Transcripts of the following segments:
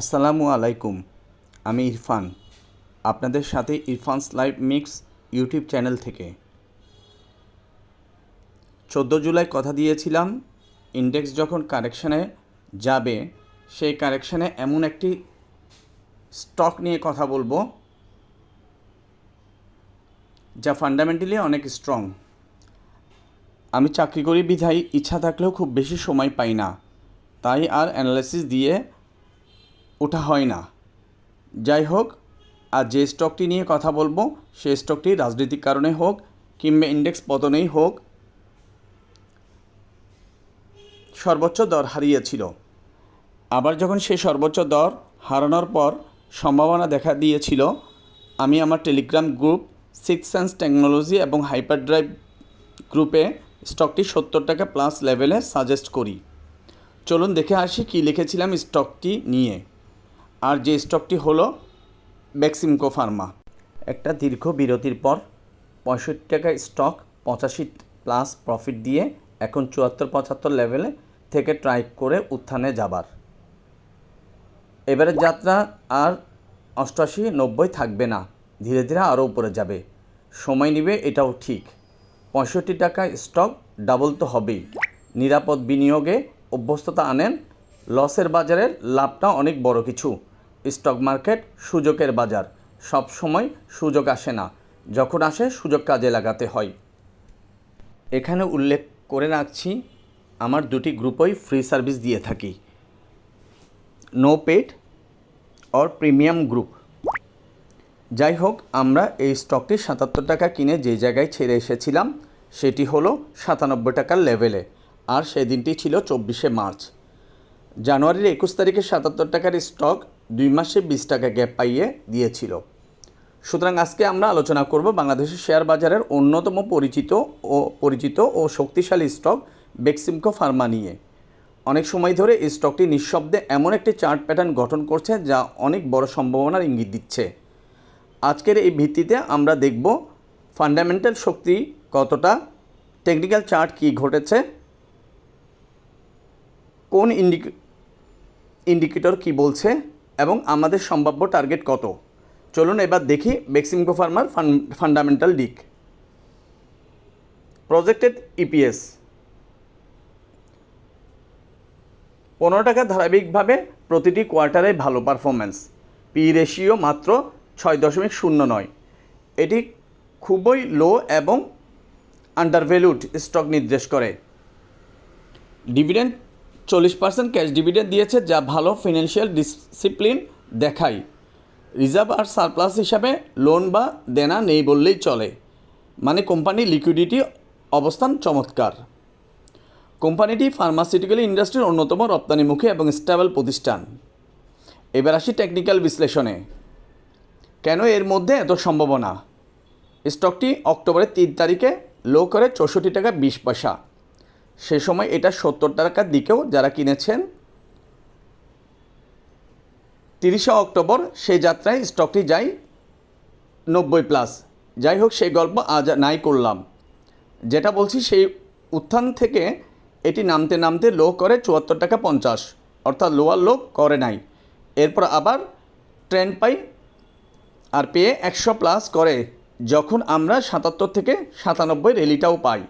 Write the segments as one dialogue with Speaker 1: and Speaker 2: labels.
Speaker 1: আসসালামু আলাইকুম, আমি ইরফান, আপনাদের সাথে Irfan's live mix YouTube channel থেকে। চোদ্দ জুলাই কথা দিয়েছিলাম, ইন্ডেক্স যখন কারেকশানে যাবে, সেই কারেকশানে এমন একটি স্টক নিয়ে কথা বলব, যা ফান্ডামেন্টালি অনেক স্ট্রং। আমি চাকরি করি বিধায়, ইচ্ছা থাকলেও খুব বেশি সময় পাই না। তাই আর অ্যানালাইসিস দিয়ে ওঠা হয় না। যাই হোক, আর যে স্টকটি নিয়ে কথা বলব, সেই স্টকটি রাজনৈতিক কারণে হোক কিংবা ইন্ডেক্স পতনেই হোক, সর্বোচ্চ দর হারিয়েছিল। আবার যখন সেই সর্বোচ্চ দর হারানোর পর সম্ভাবনা দেখা দিয়েছিল, আমি আমার Telegram group six sense technology এবং হাইপার ড্রাইভ গ্রুপে স্টকটি সত্তর টাকা প্লাস লেভেলে সাজেস্ট করি। চলুন দেখে আসি কী লিখেছিলাম স্টকটি নিয়ে। আর যে স্টকটি হলো বেক্সিমকো ফার্মা। একটা দীর্ঘ বিরতির পর পঁয়ষট্টি টাকা স্টক, পঁচাশি প্লাস প্রফিট দিয়ে এখন চুয়াত্তর, পঁচাত্তর লেভেলে থেকে ট্রাই করে উত্থানে যাবার। এবারের যাত্রা আর অষ্টআশি নব্বই থাকবে না। ধীরে ধীরে আরও উপরে যাবে। সময় নেবে, এটাও ঠিক। পঁয়ষট্টি টাকা স্টক ডাবল তো হবেই। নিরাপদ বিনিয়োগে অভ্যস্ততা আনেন, লসের বাজারের লাভটা অনেক বড় কিছু। স্টক মার্কেট সুযোগের বাজার। সব সময় সুযোগ আসে না, যখন আসে সুযোগ কাজে লাগাতে হয়। এখানে উল্লেখ করে রাখছি, আমার দুটি গ্রুপই ফ্রি সার্ভিস দিয়ে থাকি। No paid or premium group. যাই হোক, আমরা এই স্টকটি সাতাত্তর টাকা কিনে যে জায়গায় ছেড়ে এসেছিলাম, সেটি হলো সাতানব্বই টাকার লেভেলে, আর সেদিনটি ছিল চব্বিশে মার্চ। জানুয়ারির একুশ তারিখে সাতাত্তর টাকার স্টক দুই মাসে বিশ টাকা গ্যাপ পাইয়ে দিয়েছিল। সুতরাং আজকে আমরা আলোচনা করব বাংলাদেশের শেয়ার বাজারের অন্যতম পরিচিত ও পরিচিত ও শক্তিশালী স্টক বেক্সিমকো ফার্মা নিয়ে। অনেক সময় ধরে এই স্টকটি নিঃশব্দে এমন একটি চার্ট প্যাটার্ন গঠন করছে যা অনেক বড় সম্ভাবনার ইঙ্গিত দিচ্ছে। আজকের এই ভিত্তিতে আমরা দেখব ফান্ডামেন্টাল শক্তি কতটা টেকনিক্যাল চার্ট কী ঘটেছে, কোন ইন্ডিক ইন্ডিকেটর কী বলছে এবং আমাদের সম্ভাব্য টার্গেট কত? চলুন এবার দেখি বেক্সিমকো ফার্মার ফান্ডামেন্টাল দিক প্রজেক্টেড ইপিএস পনেরো টাকা ধারাবাহিকভাবে প্রতিটি কোয়ার্টারে ভালো পারফরম্যান্স পি রেশিও মাত্র ছয় দশমিক শূন্য নয়। এটি খুবই লো এবং আন্ডারভ্যালুড স্টক নির্দেশ করে। ডিভিডেন্ড চল্লিশ পার্সেন্ট ক্যাশ ডিভিডেন্ড দিয়েছে, যা ভালো ফিনান্সিয়াল ডিসিপ্লিন দেখায়। রিজার্ভ আর সারপ্লাস হিসাবে লোন বা দেনা নেই বললেই চলে। মানে কোম্পানির লিকুইডিটি অবস্থান চমৎকার। কোম্পানিটি ফার্মাসিউটিক্যাল ইন্ডাস্ট্রির অন্যতম রপ্তানিমুখী এবং স্টেবল প্রতিষ্ঠান। এবার আসি টেকনিক্যাল বিশ্লেষণে। কেন এর মধ্যে এত সম্ভাবনা? স্টকটি অক্টোবরের তিন তারিখে লো করে চৌষট্টি টাকা বিশ পয়সা। সে সময় এটা সত্তর টাকার দিকেও যারা কিনেছেন, তিরিশে অক্টোবর সেই যাত্রায় স্টকটি যায় নব্বই প্লাস। যাই হোক, সেই গল্প আজ নাই করলাম। যেটা বলছি, সেই উত্থান থেকে এটি নামতে নামতে লো করে চুয়াত্তর টাকা পঞ্চাশ, অর্থাৎ লোয়ার লো করে নাই। এরপর আবার ট্রেন্ড পাই আর পেয়ে একশো প্লাস করে, যখন আমরা সাতাত্তর থেকে সাতানব্বই রেলিটাও পাই।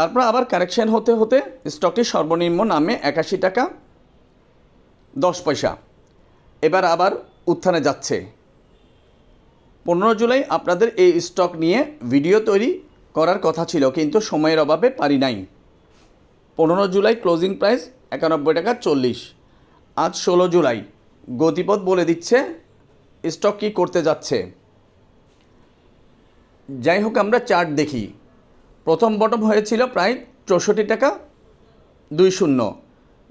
Speaker 1: তারপর আবার কারেকশন হতে হতে স্টকটি সর্বনিম্ন নামে একাশি টাকা, দশ পয়সা। এবার আবার উত্থানে যাচ্ছে। পনেরো জুলাই আপনাদের এই স্টক নিয়ে ভিডিও তৈরি করার কথা ছিল, কিন্তু সময়ের অভাবে পারি নাই। পনেরো জুলাই ক্লোজিং প্রাইস একানব্বই টাকা চল্লিশ। আজ ষোলো জুলাই। গতিপথ বলে দিচ্ছে স্টক কী করতে যাচ্ছে। যাই হোক, আমরা চার্ট দেখি। প্রথম বটম হয়েছিল প্রায় চৌষট্টি টাকা, দুই শূন্য।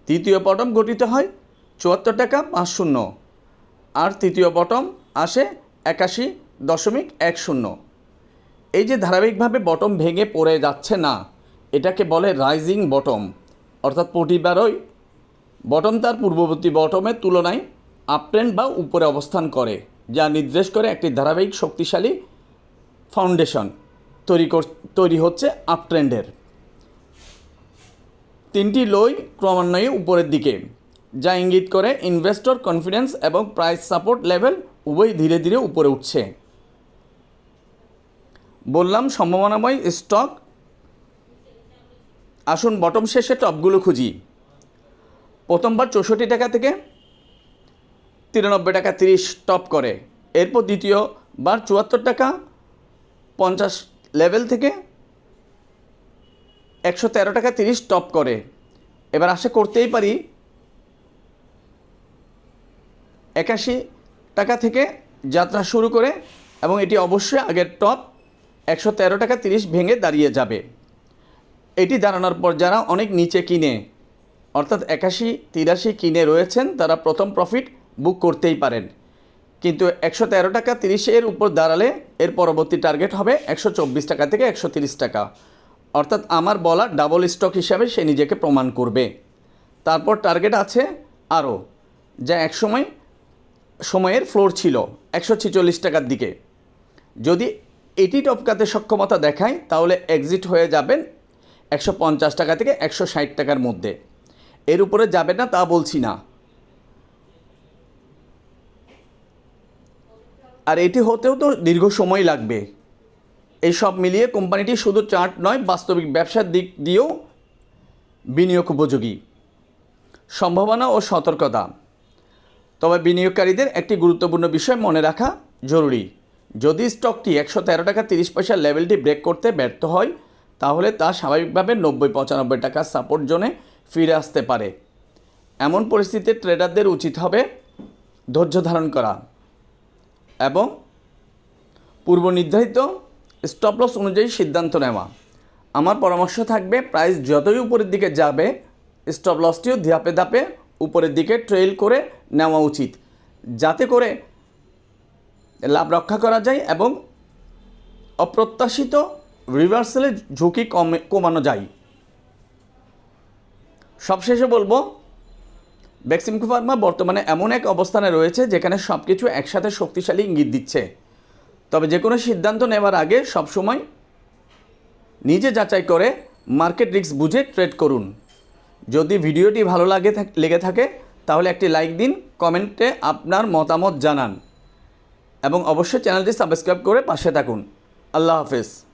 Speaker 1: দ্বিতীয় বটম গঠিত হয় চুয়াত্তর টাকা, পাঁচ শূন্য। আর তৃতীয় বটম আসে একাশি দশমিক এক শূন্য। এই যে ধারাবাহিকভাবে বটম ভেঙে পড়ে যাচ্ছে না, এটাকে বলে রাইজিং বটম, অর্থাৎ প্রতিবারই বটম তার পূর্ববর্তী বটমের তুলনায় আপট্রেন্ড বা উপরে অবস্থান করে, যা নির্দেশ করে একটি ধারাবাহিক শক্তিশালী ফাউন্ডেশন। তৈরি কর, তৈরি হচ্ছে আপট্রেন্ডের। তিনটি লই ক্রমান্বয়ে উপরের দিকে, যা ইঙ্গিত করে ইনভেস্টর কনফিডেন্স এবং প্রাইস সাপোর্ট লেভেল উভয় ধীরে ধীরে উপরে উঠছে। বললাম, সম্ভাবনাময় স্টক আসুন বটম শেষে টপগুলো খুঁজি। প্রথমবার চৌষট্টি টাকা থেকে তিরানব্বই টাকা তিরিশ টপ করে। এরপর দ্বিতীয়বার চুয়াত্তর টাকা পঞ্চাশ লেভেল থেকে একশো তেরো টাকা তিরিশ টপ করে। এবার আশা করতেই পারি একাশি টাকা থেকে যাত্রা শুরু করে এবং এটি অবশ্যই আগের টপ একশো তেরো টাকা তিরিশ ভেঙে দাঁড়িয়ে যাবে। এটি দাঁড়ানোর পর যারা অনেক নিচে কিনে, অর্থাৎ একাশি, তিরাশি কিনে রয়েছেন, তারা প্রথম প্রফিট বুক করতেই পারেন। কিন্তু একশো তেরো টাকা তিরিশের উপর দাঁড়ালে এর পরবর্তী টার্গেট হবে একশো চব্বিশ টাকা থেকে একশো তিরিশ টাকা। অর্থাৎ আমার বলা ডাবল স্টক হিসাবে সে নিজেকে প্রমাণ করবে। তারপর টার্গেট আছে আরও, যা একসময় সময়ের ফ্লোর ছিল একশো ছেচল্লিশ টাকার দিকে। যদি এটি টপকাতে সক্ষমতা দেখায়, তাহলে এক্সিট হয়ে যাবেন একশো পঞ্চাশ টাকা থেকে একশো ষাট টাকার মধ্যে। এর উপরে যাবে না তা বলছি না। আর এটি হতেও তো দীর্ঘ সময় লাগবে। এই সব মিলিয়ে কোম্পানিটি শুধু চার্ট নয়, বাস্তবিক ব্যবসার দিক দিয়েও বিনিয়োগ উপযোগী। সম্ভাবনা ও সতর্কতা। তবে বিনিয়োগকারীদের একটি গুরুত্বপূর্ণ বিষয় মনে রাখা জরুরি। যদি স্টকটি একশো তেরো টাকা তিরিশ পয়সার লেভেলটি ব্রেক করতে ব্যর্থ হয়, তাহলে তা স্বাভাবিকভাবে নব্বই পঁচানব্বই টাকার সাপোর্ট জোনে ফিরে আসতে পারে। এমন পরিস্থিতিতে ট্রেডারদের উচিত হবে ধৈর্য ধারণ করা। এবং পূর্ব নির্ধারিত স্টপ লস অনুযায়ী সিদ্ধান্ত নেওয়া। আমার পরামর্শ থাকবে প্রাইস যতই উপরের দিকে যাবে স্টপ লসটিও ধাপে ধাপে উপরের দিকে ট্রেল করে নেওয়া উচিত। যাতে করে লাভ রক্ষা করা যায় এবং অপ্রত্যাশিত রিভার্সালের ঝুঁকি কমে কমানো যায়। সবশেষে বলব বেক্সিমকো ফার্মা বর্তমানে এমন এক অবস্থানে রয়েছে যেখানে সব কিছু একসাথে শক্তিশালী ইঙ্গিত দিচ্ছে। তবে যে কোনো সিদ্ধান্ত নেওয়ার আগে সবসময় নিজে যাচাই করে মার্কেট রিস্ক বুঝে ট্রেড করুন। যদি ভিডিওটি ভালো লাগে লেগে থাকে, তাহলে একটি লাইক দিন, কমেন্টে আপনার মতামত জানান। এবং অবশ্যই চ্যানেলটি সাবস্ক্রাইব করে পাশে থাকুন। আল্লাহ হাফেজ।